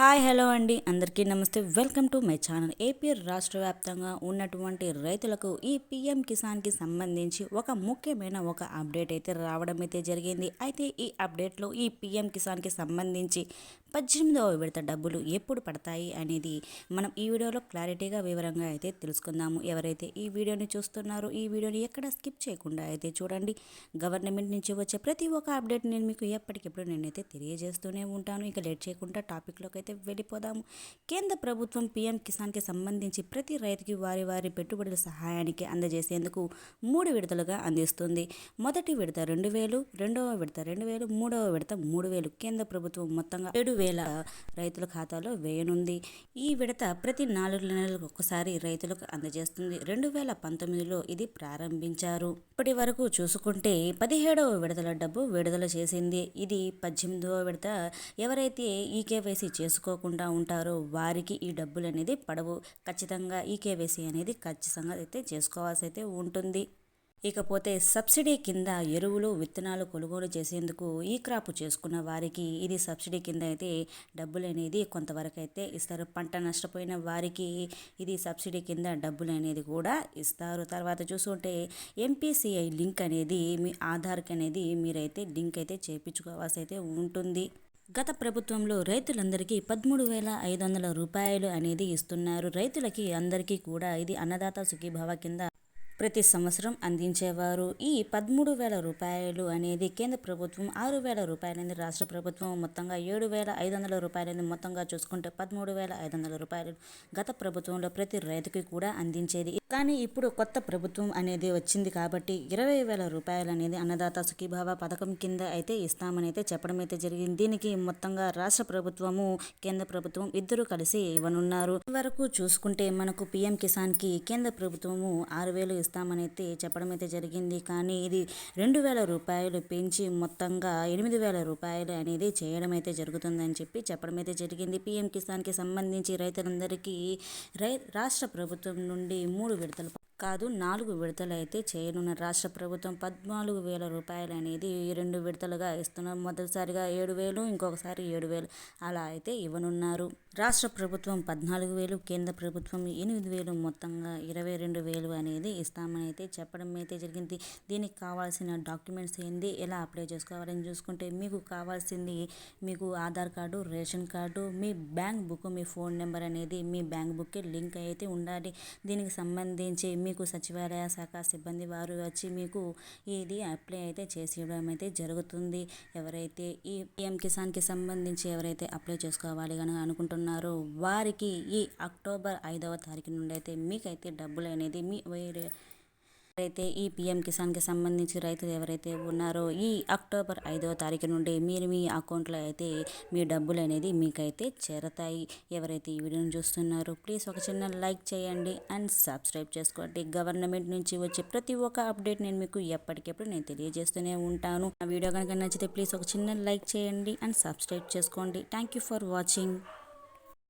Hi hello అండి. అందరికీ నమస్తే. Welcome to my channel. AP రాష్ట్ర వ్యాప్తంగా ఉన్నటువంటి రైతులకు ఈ పిఎం కిసాన్కి సంబంధించి ఒక ముఖ్యమైన ఒక అప్డేట్ అయితే రావడం అయితే జరిగింది. అయితే ఈ అప్డేట్లో ఈ పిఎం కిసాన్కి సంబంధించి పద్దెనిమిదవ విడత డబ్బులు ఎప్పుడు పడతాయి అనేది మనం ఈ వీడియోలో క్లారిటీగా వివరంగా అయితే తెలుసుకుందాము. ఎవరైతే ఈ వీడియోని చూస్తున్నారో ఈ వీడియోని ఎక్కడ స్కిప్ చేయకుండా అయితే చూడండి. గవర్నమెంట్ నుంచి వచ్చే ప్రతి ఒక్క అప్డేట్ నేను మీకు ఎప్పటికెప్పుడు నేనైతే తెలియజేస్తూనే ఉంటాను. ఇక లేట్ చేయకుండా టాపిక్లోకి అయితే వెళ్ళిపోదాము. కేంద్ర ప్రభుత్వం పీఎం కిసాన్కి సంబంధించి ప్రతి రైతుకి వారి వారి పెట్టుబడుల సహాయానికి అందజేసేందుకు మూడు విడతలుగా అందిస్తుంది. మొదటి విడత రెండు వేలు రెండవ విడత రెండు వేలు మూడవ విడత మూడు వేలు. కేంద్ర ప్రభుత్వం మొత్తంగా ఏడు వేల రైతుల ఖాతాలో వేయనుంది. ఈ విడత ప్రతి నాలుగు నెలలకు ఒకసారి రైతులకు అందజేస్తుంది. రెండు వేల పంతొమ్మిదిలో ఇది ప్రారంభించారు. ఇప్పటి వరకు చూసుకుంటే పదిహేడవ విడతల డబ్బు విడుదల చేసింది. ఇది పద్దెనిమిదవ విడత. ఎవరైతే ఈ కేవైసీ చేసుకోకుండా ఉంటారో వారికి ఈ డబ్బులు అనేది పడవు. ఖచ్చితంగా ఈ కేవైసీ అనేది ఖచ్చితంగా అయితే చేసుకోవాల్సి అయితే ఉంటుంది. ఇకపోతే సబ్సిడీ కింద ఎరువులు విత్తనాలు కొనుగోలు చేసేందుకు ఈ క్రాప్ చేసుకున్న వారికి ఇది సబ్సిడీ కింద అయితే డబ్బులు అనేది కొంతవరకు అయితే ఇస్తారు. పంట నష్టపోయిన వారికి ఇది సబ్సిడీ కింద డబ్బులు అనేది కూడా ఇస్తారు. తర్వాత చూసుకుంటే ఎంపీసీఐ లింక్ అనేది మీ ఆధార్కి అనేది మీరైతే లింక్ అయితే చేయించుకోవాల్సి అయితే ఉంటుంది. గత ప్రభుత్వంలో రైతులందరికీ పదమూడు వేల ఐదు వందల రూపాయలు అనేది ఇస్తున్నారు. రైతులకి అందరికీ కూడా ఇది అన్నదాత సుఖీభావ కింద ప్రతి సంవత్సరం అందించేవారు. ఈ పదమూడు వేల రూపాయలు అనేది కేంద్ర ప్రభుత్వం ఆరు వేల రూపాయలని రాష్ట్ర ప్రభుత్వం మొత్తంగా ఏడు వేల ఐదు వందల రూపాయలని మొత్తంగా చూసుకుంటే పదమూడు వేల ఐదు వందల రూపాయలు గత ప్రభుత్వంలో ప్రతి రైతుకి కూడా అందించేది. కానీ ఇప్పుడు కొత్త ప్రభుత్వం అనేది వచ్చింది కాబట్టి ఇరవై వేల రూపాయలు అనేది అన్నదాత సుఖీభావ పథకం కింద అయితే ఇస్తామని అయితే చెప్పడం అయితే జరిగింది. దీనికి మొత్తంగా రాష్ట్ర ప్రభుత్వము కేంద్ర ప్రభుత్వం ఇద్దరు కలిసి ఇవ్వనున్నారు. వరకు చూసుకుంటే మనకు పిఎం కిసాన్కి కేంద్ర ప్రభుత్వము ఆరు వేలు ఇస్తామని అయితే చెప్పడం అయితే జరిగింది. కానీ ఇది రెండు వేల రూపాయలు పెంచి మొత్తంగా ఎనిమిది వేల రూపాయలు అనేది చేయడం అయితే జరుగుతుందని చెప్పి చెప్పడం అయితే జరిగింది. పీఎం కిసాన్కి సంబంధించి రైతులందరికీ రై రాష్ట్ర ప్రభుత్వం నుండి మూడు విడతలు కాదు నాలుగు విడతలు అయితే చేయనున్న రాష్ట్ర ప్రభుత్వం పద్నాలుగు వేల రూపాయలు అనేది రెండు విడతలుగా ఇస్తున్నారు మొదటిసారిగా ఏడు వేలు ఇంకొకసారి ఏడు వేలు అలా అయితే ఇవ్వనున్నారు. రాష్ట్ర ప్రభుత్వం పద్నాలుగు వేలు కేంద్ర ప్రభుత్వం ఎనిమిది వేలు మొత్తంగా ఇరవై రెండు వేలు అనేది ఇస్తామని అయితే చెప్పడం అయితే జరిగింది. దీనికి కావాల్సిన డాక్యుమెంట్స్ ఏంది ఎలా అప్లై చేసుకోవాలని చూసుకుంటే మీకు కావాల్సింది మీకు ఆధార్ కార్డు రేషన్ కార్డు మీ బ్యాంక్ బుక్ మీ ఫోన్ నెంబర్ అనేది మీ బ్యాంక్ బుక్కి లింక్ అయితే ఉండాలి. దీనికి సంబంధించి మీ మీకు సచివాలయ శాఖ సిబ్బంది వారు వచ్చి మీకు ఇది అప్లై అయితే చేసేయడం అయితే జరుగుతుంది. ఎవరైతే ఈ పిఎం కిసాన్కి సంబంధించి ఎవరైతే అప్లై చేసుకోవాలి అని అనుకుంటున్నారో వారికి ఈ అక్టోబర్ ఐదవ తారీఖు నుండి అయితే మీకైతే డబ్బులు అనేది మీ వేరే ఎవరైతే ఈ పిఎం కిసాన్కి సంబంధించి రైతులు ఎవరైతే ఉన్నారో ఈ అక్టోబర్ ఐదవ తారీఖు నుండి మీరు మీ అకౌంట్లో అయితే మీ డబ్బులు అనేది మీకైతే చేరతాయి. ఎవరైతే ఈ వీడియోని చూస్తున్నారో ప్లీజ్ ఒక చిన్న లైక్ చేయండి అండ్ సబ్స్క్రైబ్ చేసుకోండి. గవర్నమెంట్ నుంచి వచ్చే ప్రతి ఒక్క అప్డేట్ నేను మీకు ఎప్పటికెప్పుడు నేను తెలియజేస్తూనే ఉంటాను. ఆ వీడియో కనుక నచ్చితే ప్లీజ్ ఒక చిన్న లైక్ చేయండి అండ్ సబ్స్క్రైబ్ చేసుకోండి. Thank you for watching.